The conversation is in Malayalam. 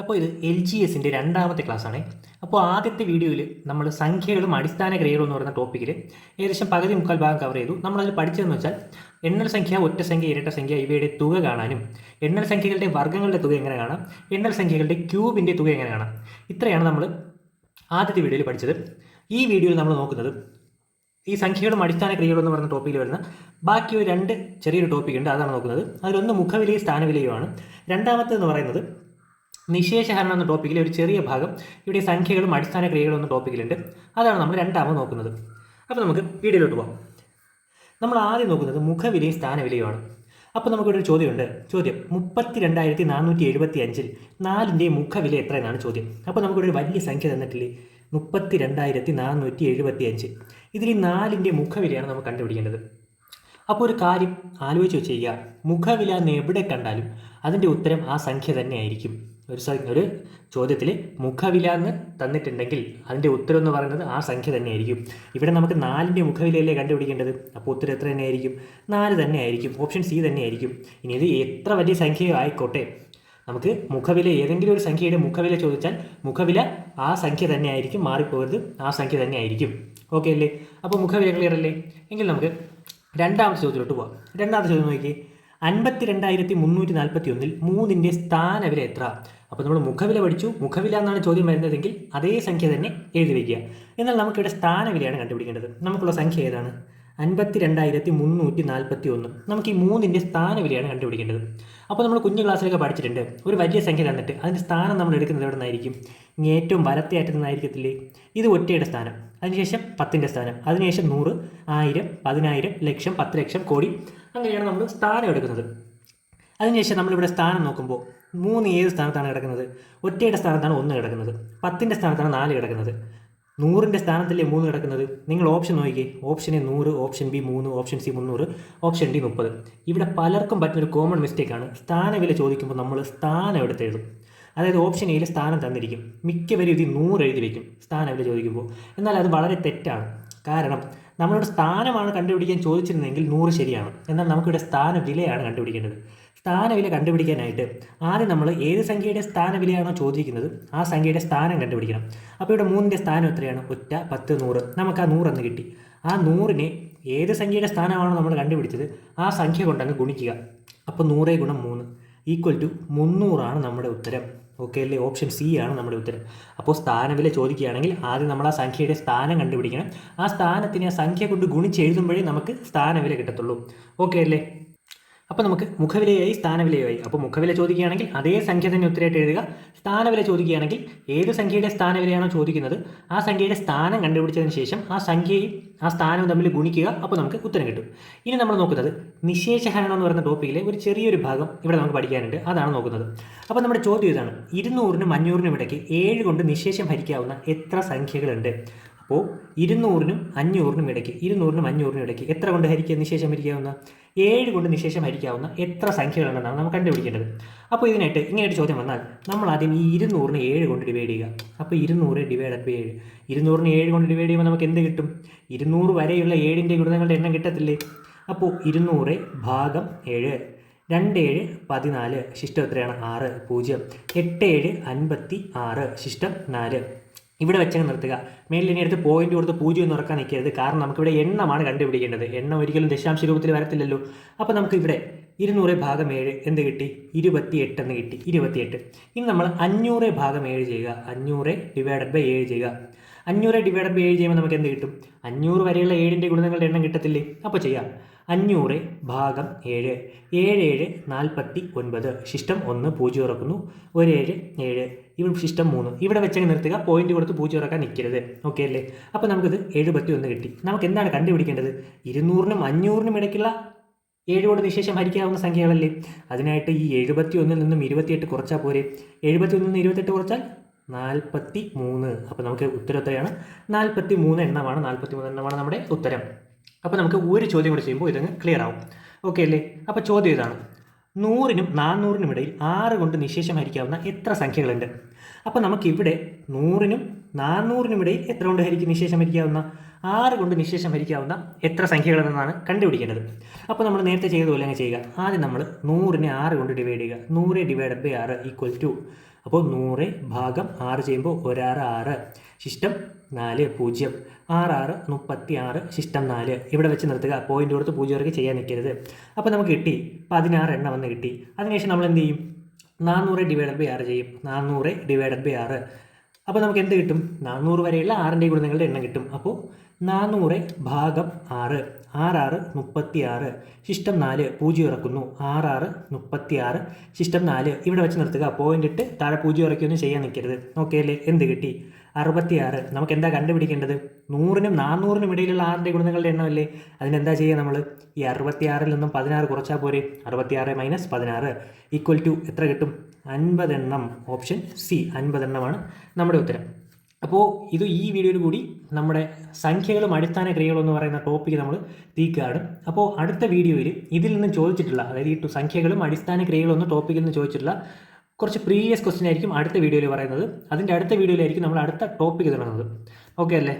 അപ്പോൾ ഇത് എൽ ജി എസിന്റെ രണ്ടാമത്തെ ക്ലാസ്സാണ് അപ്പോൾ ആദ്യത്തെ വീഡിയോയിൽ നമ്മൾ സംഖ്യകളും അടിസ്ഥാന ക്രിയകളും എന്ന് പറയുന്ന ടോപ്പിക്കിൽ ഏകദേശം പകുതി മുക്കാൽ ഭാഗം കവർ ചെയ്തു. നമ്മളതിൽ പഠിച്ചതെന്ന് വെച്ചാൽ എണ്ണൽ സംഖ്യ ഒറ്റ സംഖ്യ ഇരട്ട സംഖ്യ ഇവയുടെ തുക കാണാനും എണ്ണൽ സംഖ്യകളുടെ വർഗങ്ങളുടെ തുക എങ്ങനെ കാണാം എണ്ണൽ സംഖ്യകളുടെ ക്യൂബിന്റെ തുക എങ്ങനെ കാണാം. ഇത്രയാണ് നമ്മൾ ആദ്യത്തെ വീഡിയോയിൽ പഠിച്ചത്. ഈ വീഡിയോയിൽ നമ്മൾ നോക്കുന്നത് ഈ സംഖ്യകളും അടിസ്ഥാന ക്രിയകളും എന്ന് പറയുന്ന ടോപ്പിക്കിൽ വരുന്ന ബാക്കി ഒരു രണ്ട് ചെറിയൊരു ടോപ്പിക്കുണ്ട് അതാണ് നോക്കുന്നത്. അതിലൊന്ന് മുഖവിലയും സ്ഥാനവിലയുമാണ്. രണ്ടാമത്തേന്ന് പറയുന്നത് നിശേഷഹരണം എന്ന ടോപ്പിക്കിലെ ഒരു ചെറിയ ഭാഗം ഇവിടെ സംഖ്യകളും അടിസ്ഥാന ക്രിയകളും എന്ന ടോപ്പിക്കിലുണ്ട് അതാണ് നമ്മൾ രണ്ടാമത് നോക്കുന്നത്. അപ്പോൾ നമുക്ക് വീഡിയോയിലോട്ട് പോകാം നമ്മൾ ആദ്യം നോക്കുന്നത് മുഖവിലയും സ്ഥാനവിലയുമാണ്. അപ്പോൾ നമുക്കിവിടെ ഒരു ചോദ്യമുണ്ട്. ചോദ്യം മുപ്പത്തി രണ്ടായിരത്തി നാനൂറ്റി എഴുപത്തി അഞ്ചിൽ നാലിന്റെ മുഖവില എത്രയെന്നാണ് ചോദ്യം. അപ്പോൾ നമുക്കിവിടെ ഒരു വലിയ സംഖ്യ തന്നിട്ടില്ലേ? മുപ്പത്തി രണ്ടായിരത്തി നാനൂറ്റി എഴുപത്തി അഞ്ച് ഇതിൽ നാലിന്റെ മുഖവിലയാണ് നമുക്ക് കണ്ടുപിടിക്കേണ്ടത്. അപ്പോൾ ഒരു കാര്യം ആലോചിച്ച് വെച്ച് ചെയ്യുക. മുഖവില എന്ന് എവിടെ കണ്ടാലും അതിന്റെ ഉത്തരം ആ സംഖ്യ തന്നെയായിരിക്കും. ഒരു ഒരു ചോദ്യത്തിൽ മുഖവില എന്ന് തന്നിട്ടുണ്ടെങ്കിൽ അതിന്റെ ഉത്തരം എന്ന് പറയുന്നത് ആ സംഖ്യ തന്നെയായിരിക്കും. ഇവിടെ നമുക്ക് നാലിന്റെ മുഖവിലയല്ലേ കണ്ടുപിടിക്കേണ്ടത്? അപ്പോൾ ഉത്തരം എത്ര തന്നെയായിരിക്കും? നാല് തന്നെയായിരിക്കും. ഓപ്ഷൻ സി തന്നെയായിരിക്കും. ഇനി ഇത് എത്ര വലിയ സംഖ്യയോ ആയിക്കോട്ടെ. നമുക്ക് മുഖവില ഏതെങ്കിലും ഒരു സംഖ്യയുടെ മുഖവില ചോദിച്ചാൽ മുഖവില ആ സംഖ്യ തന്നെയായിരിക്കും മാറിപ്പോകരുത്. ആ സംഖ്യ തന്നെയായിരിക്കും. ഓക്കെ അല്ലേ? അപ്പോൾ മുഖവില ക്ലിയർ അല്ലേ? എങ്കിൽ നമുക്ക് രണ്ടാമത്തെ ചോദ്യത്തിലോട്ട് പോവാം. രണ്ടാമത്തെ ചോദ്യം നോക്കി അൻപത്തി രണ്ടായിരത്തി മുന്നൂറ്റി നാൽപ്പത്തി ഒന്നിൽ മൂന്നിന്റെ സ്ഥാനവില എത്ര? അപ്പോൾ നമ്മൾ മുഖവില പഠിച്ചു. മുഖവില എന്നാണ് ചോദ്യം വരുന്നതെങ്കിൽ അതേ സംഖ്യ തന്നെ എഴുതി വയ്ക്കുക. എന്നാൽ നമുക്കിവിടെ സ്ഥാനവിലയാണ് കണ്ടുപിടിക്കേണ്ടത്. നമുക്കുള്ള സംഖ്യ ഏതാണ്? അൻപത്തി രണ്ടായിരത്തി മുന്നൂറ്റി നാൽപ്പത്തി ഒന്ന് നമുക്ക് ഈ മൂന്നിന്റെ സ്ഥാനവിലയാണ് കണ്ടുപിടിക്കേണ്ടത്. അപ്പോൾ നമ്മൾ കുഞ്ഞു ക്ലാസ്സിലൊക്കെ പഠിച്ചിട്ടുണ്ട്. ഒരു വലിയ സംഖ്യ തന്നിട്ട് അതിന്റെ സ്ഥാനം നമ്മൾ എടുക്കുന്നത് എവിടെ നിന്നായിരിക്കും? ഏറ്റവും വലത്തെ അറ്റത്ത് നിന്നായിരിക്കത്തില്ലേ? ഇത് ഒറ്റയുടെ സ്ഥാനം. അതിനുശേഷം പത്തിന്റെ സ്ഥാനം. അതിനുശേഷം നൂറ് ആയിരം പതിനായിരം ലക്ഷം പത്ത് ലക്ഷം കോടി. അങ്ങനെയാണ് നമ്മൾ സ്ഥാനം എടുക്കുന്നത്. അതിനുശേഷം നമ്മളിവിടെ സ്ഥാനം നോക്കുമ്പോൾ മൂന്ന് ഏത് സ്ഥാനത്താണ് കിടക്കുന്നത്? ഒറ്റയുടെ സ്ഥാനത്താണ് ഒന്ന് കിടക്കുന്നത്. പത്തിന്റെ സ്ഥാനത്താണ് നാല് കിടക്കുന്നത്. നൂറിന്റെ സ്ഥാനത്തല്ലേ മൂന്ന് കിടക്കുന്നത്? നിങ്ങൾ ഓപ്ഷൻ നോക്കിയേ ഓപ്ഷൻ എ നൂറ് ഓപ്ഷൻ ബി മൂന്ന് ഓപ്ഷൻ സി മുന്നൂറ് ഓപ്ഷൻ ഡി മുപ്പത്. ഇവിടെ പലർക്കും പറ്റുന്നൊരു കോമൺ മിസ്റ്റേക്കാണ് സ്ഥാനവില ചോദിക്കുമ്പോൾ നമ്മൾ സ്ഥാനം എടുത്ത് എഴുതും. അതായത് ഓപ്ഷൻ എയിൽ സ്ഥാനം തന്നിരിക്കും. മിക്കവരും ഇത് നൂറ് എഴുതി വയ്ക്കും സ്ഥാനവില ചോദിക്കുമ്പോൾ. എന്നാൽ അത് വളരെ തെറ്റാണ്. കാരണം നമ്മളോട് സ്ഥാനമാണ് കണ്ടുപിടിക്കാൻ ചോദിച്ചിരുന്നെങ്കിൽ നൂറ് ശരിയാണ്. എന്നാൽ നമുക്കിവിടെ സ്ഥാനവിലയാണ് കണ്ടുപിടിക്കേണ്ടത്. സ്ഥാനവില കണ്ടുപിടിക്കാനായിട്ട് ആദ്യം നമ്മൾ ഏത് സംഖ്യയുടെ സ്ഥാനവിലയാണോ ചോദിക്കുന്നത് ആ സംഖ്യയുടെ സ്ഥാനം കണ്ടുപിടിക്കണം. അപ്പോൾ ഇവിടെ മൂന്നിന്റെ സ്ഥാനം എത്രയാണ്? ഒറ്റ പത്ത് നൂറ്. നമുക്ക് ആ നൂറെന്ന് കിട്ടി. ആ നൂറിനെ ഏത് സംഖ്യയുടെ സ്ഥാനമാണോ നമ്മൾ കണ്ടുപിടിച്ചത് ആ സംഖ്യ കൊണ്ടങ്ങ് ഗുണിക്കുക. അപ്പോൾ നൂറേ ഗുണം മൂന്ന്. ഈക്വൽ ടു മുന്നൂറാണ് നമ്മുടെ ഉത്തരം. ഓക്കെ അല്ലേ? ഓപ്ഷൻ സി ആണ് നമ്മുടെ ഉത്തരം. അപ്പോൾ സ്ഥാനവില ചോദിക്കുകയാണെങ്കിൽ ആദ്യം നമ്മൾ ആ സംഖ്യയുടെ സ്ഥാനം കണ്ടുപിടിക്കണം. ആ സ്ഥാനത്തിന് ആ സംഖ്യ കൊണ്ട് ഗുണിച്ച് എഴുതുമ്പോഴേ നമുക്ക് സ്ഥാനവില കിട്ടത്തുള്ളൂ. ഓക്കെ അല്ലേ? അപ്പോൾ നമുക്ക് മുഖവിലയായി സ്ഥാനവിലയായി. അപ്പോൾ മുഖവില ചോദിക്കുകയാണെങ്കിൽ അതേ സംഖ്യ തന്നെ ഉത്തരമായിട്ട് എഴുതുക. സ്ഥാനവില ചോദിക്കുകയാണെങ്കിൽ ഏത് സംഖ്യയുടെ സ്ഥാനവിലയാണോ ചോദിക്കുന്നത്? ആ സംഖ്യയുടെ സ്ഥാനം കണ്ടുപിടിച്ചതിന് ശേഷം ആ സംഖ്യയും ആ സ്ഥാനവും തമ്മിൽ ഗുണിക്കുക. അപ്പോൾ നമുക്ക് ഉത്തരം കിട്ടും. ഇനി നമ്മൾ നോക്കുന്നത് നിശേഷഹരണം എന്ന് പറയുന്ന ടോപ്പിക്കിലെ ഒരു ചെറിയൊരു ഭാഗം ഇവിടെ നമുക്ക് പഠിക്കാനുണ്ട്. അതാണ് നോക്കുന്നത്. അപ്പോൾ നമ്മുടെ ചോദ്യം ഇതാണ്. ഇരുന്നൂറിനും അഞ്ഞൂറിനും ഇടയ്ക്ക് ഏഴ് കൊണ്ട് നിശേഷം ഭരിക്കാവുന്ന എത്ര സംഖ്യകളുണ്ട്? അപ്പോൾ ഇരുന്നൂറിനും അഞ്ഞൂറിനും ഇടയ്ക്ക് ഇരുന്നൂറിനും അഞ്ഞൂറിനും ഇടയ്ക്ക് എത്ര കൊണ്ട് ഹരിക്കുക? നിശേഷം ഹരിക്കാവുന്ന? ഏഴ് കൊണ്ട് നിശേഷം ഹരിക്കാവുന്ന എത്ര സംഖ്യകളുണ്ടെന്നാണ് നമ്മൾ കണ്ടുപിടിക്കേണ്ടത്. അപ്പോൾ ഇതിനായിട്ട് ഇങ്ങനെയൊരു ചോദ്യം വന്നാൽ നമ്മൾ ആദ്യം ഈ ഇരുന്നൂറിന് ഏഴ് കൊണ്ട് ഡിവൈഡ് ചെയ്യുക. അപ്പോൾ ഇരുന്നൂറ് ഡിവൈഡ് ബൈ ഏഴ് ഇരുന്നൂറിന് ഏഴ് കൊണ്ട് ഡിവൈഡ് ചെയ്യുമ്പോൾ നമുക്ക് എന്ത് കിട്ടും? ഇരുന്നൂറ് വരെയുള്ള ഏഴിന്റെ ഗുണിതങ്ങളുടെ എണ്ണം കിട്ടത്തില്ലേ? അപ്പോൾ ഇരുന്നൂറ് ഭാഗം ഏഴ് രണ്ട് ഏഴ് പതിനാല് ശിഷ്ടം എത്രയാണ്? ആറ് പൂജ്യം. എട്ട് ഏഴ് അൻപത്തി ആറ് ശിഷ്ടം നാല്. ഇവിടെ വെച്ചങ്ങ് നിർത്തുക. മേലിൽ ഇനി എടുത്ത് പോയിന്റ് കൊടുത്ത് പൂജ്യം എന്ന് ഉറക്കാൻ നിൽക്കരുത്. കാരണം നമുക്കിവിടെ എണ്ണമാണ് കണ്ടുപിടിക്കേണ്ടത്. എണ്ണം ഒരിക്കലും ദശാംശ രൂപത്തിൽ വരത്തില്ലല്ലോ. അപ്പോൾ നമുക്ക് ഇവിടെ ഇരുന്നൂറ് ഭാഗം ഏഴ് എന്ത് കിട്ടി? ഇരുപത്തി എട്ട് എന്ന് കിട്ടി. ഇരുപത്തിയെട്ട്. ഇനി നമ്മൾ അഞ്ഞൂറ് ഭാഗം ഏഴ് ചെയ്യുക. അഞ്ഞൂറ് ഡിവൈഡഡ് ബൈ ഏഴ് ചെയ്യുക. അഞ്ഞൂറ് ഡിവൈഡഡ് ബൈ ഏഴ് ചെയ്യുമ്പോൾ നമുക്ക് എന്ത് കിട്ടും? അഞ്ഞൂറ് വരെയുള്ള ഏഴിന്റെ ഗുണങ്ങളുടെ എണ്ണം കിട്ടത്തില്ലേ? അപ്പോൾ ചെയ്യാം. അഞ്ഞൂറ് ഭാഗം ഏഴ്. ഏഴ് ഏഴ് നാൽപ്പത്തി ഒൻപത്. ശിഷ്ടം ഒന്ന് പൂജ്യം ഉറക്കുന്നു. ഒരു ഏഴ് ഏഴ്. ഇവിടെ ശിഷ്ടം മൂന്ന്. ഇവിടെ വെച്ചങ്ങ് നിർത്തുക. പോയിന്റ് കൊടുത്ത് പൂജ്യം ഉറക്കാൻ നിൽക്കരുത്. ഓക്കെ അല്ലേ? അപ്പോൾ നമുക്കിത് എഴുപത്തി ഒന്ന് കിട്ടി. നമുക്ക് എന്താണ് കണ്ടുപിടിക്കേണ്ടത്? ഇരുന്നൂറിനും അഞ്ഞൂറിനും ഇടയ്ക്കുള്ള ഏഴ് കൊണ്ട് നിശേഷം ഹരിക്കാവുന്ന സംഖ്യകളല്ലേ? അതിനായിട്ട് ഈ എഴുപത്തി ഒന്നിൽ നിന്നും ഇരുപത്തിയെട്ട് കുറച്ചാൽ പോരെ. എഴുപത്തി ഒന്നിൽ നിന്ന് ഇരുപത്തെട്ട് കുറച്ചാൽ നാൽപ്പത്തി മൂന്ന് അപ്പോൾ നമുക്ക് ഉത്തരം എത്രയാണ് നാൽപ്പത്തി മൂന്ന് എണ്ണമാണ്. നാൽപ്പത്തി മൂന്ന് എണ്ണമാണ് നമ്മുടെ ഉത്തരം. അപ്പോൾ നമുക്ക് ഒരു ചോദ്യം കൂടി ചെയ്യുമ്പോൾ ഇതങ്ങ് ക്ലിയർ ആവും. ഓക്കെ അല്ലേ? അപ്പോൾ ചോദ്യം ഇതാണ്. നൂറിനും നാനൂറിനും ഇടയിൽ ആറ് കൊണ്ട് നിശേഷം ഹരിക്കാവുന്ന എത്ര സംഖ്യകളുണ്ട്? അപ്പോൾ നമുക്കിവിടെ നൂറിനും നാനൂറിനും ഇടയിൽ എത്ര കൊണ്ട് ഹരിക്കും നിശേഷം ഹരിക്കാവുന്ന ആറ് കൊണ്ട് നിശേഷം ഹരിക്കാവുന്ന എത്ര സംഖ്യകളെന്നാണ് കണ്ടുപിടിക്കേണ്ടത്. അപ്പോൾ നമ്മൾ നേരത്തെ ചെയ്തതുപോലെ അങ്ങ് ചെയ്യുക. ആദ്യം നമ്മൾ നൂറിനെ ആറ് കൊണ്ട് ഡിവൈഡ് ചെയ്യുക. നൂറ് ഡിവൈഡ് ബൈ ആറ് ഈക്വൽ ടു അപ്പോൾ നൂറ് ഭാഗം ആറ് ചെയ്യുമ്പോൾ ഒരാറ് ആറ്. ശിഷ്ടം നാല് പൂജ്യം ആറ് ആറ് മുപ്പത്തി ആറ് ശിഷ്ടം നാല്. ഇവിടെ വെച്ച് നിർത്തുക. പോയിന്റ് കൊടുത്ത് പൂജ്യം വരയ്ക്ക് ചെയ്യാൻ നിൽക്കരുത്. അപ്പോൾ നമുക്ക് കിട്ടി. പതിനാറ് എണ്ണം വന്ന് കിട്ടി. അതിനുശേഷം നമ്മൾ എന്ത് ചെയ്യും? നാനൂറ് ഡിവൈഡഡ് ബൈ ആറ് ചെയ്യും. നാനൂറ് ഡിവൈഡഡ് ബൈ ആറ്. അപ്പോൾ നമുക്ക് എന്ത് കിട്ടും? നാനൂറ് വരെയുള്ള ആറിന്റെ ഗുണങ്ങളുടെ എണ്ണം കിട്ടും. അപ്പോൾ നാനൂറ് ഭാഗം ആറ്. ആറാറ് മുപ്പത്തി ആറ് ശിഷ്ടം നാല് പൂജ്യം ഇറക്കുന്നു. ആറാറ് മുപ്പത്തി ആറ് ശിഷ്ടം നാല്. ഇവിടെ വെച്ച് നിർത്തുക. പോയിന്റ് ഇട്ട് താഴെ പൂജ്യം ഇറക്കിയൊന്നും ചെയ്യാൻ നിൽക്കരുത്. ഓക്കെ അല്ലേ? എന്ത് കിട്ടി? അറുപത്തി ആറ് നമുക്ക് എന്താ കണ്ടുപിടിക്കേണ്ടത്? നൂറിനും നാനൂറിനും ഇടയിലുള്ള ആറിന്റെ ഗുണങ്ങളുടെ എണ്ണമല്ലേ അതിനെന്താ ചെയ്യുക നമ്മൾ ഈ അറുപത്തി ആറിൽ നിന്നും പതിനാറ് കുറച്ചാൽ പോരെ. അറുപത്തി ആറ് മൈനസ് പതിനാറ്. ഈക്വൽ ടു എത്ര കിട്ടും? അൻപതെണ്ണം ഓപ്ഷൻ സി അൻപതെണ്ണമാണ് നമ്മുടെ ഉത്തരം. അപ്പോൾ ഇത് ഈ വീഡിയോയിൽ കൂടി നമ്മുടെ സംഖ്യകളും അടിസ്ഥാന ക്രിയകളും എന്ന് പറയുന്ന ടോപ്പിക് നമ്മൾ തീക്കാണ്. അപ്പോൾ അടുത്ത വീഡിയോയിൽ ഇതിൽ നിന്ന് ചോദിച്ചിട്ടുള്ള അതായത് ഈ സംഖ്യകളും അടിസ്ഥാന ക്രിയകളും എന്ന ടോപ്പിക്കിൽ നിന്ന് ചോദിച്ചിട്ടുള്ള കുറച്ച് പ്രീവിയസ് ക്വസ്റ്റ്യൻ ആയിരിക്കും അടുത്ത വീഡിയോയിൽ പറയുന്നത്. അതിന്റെ അടുത്ത വീഡിയോയിലായിരിക്കും നമ്മൾ അടുത്ത ടോപ്പിക്ക് തുടങ്ങുന്നത്. ഓക്കെ അല്ലേ?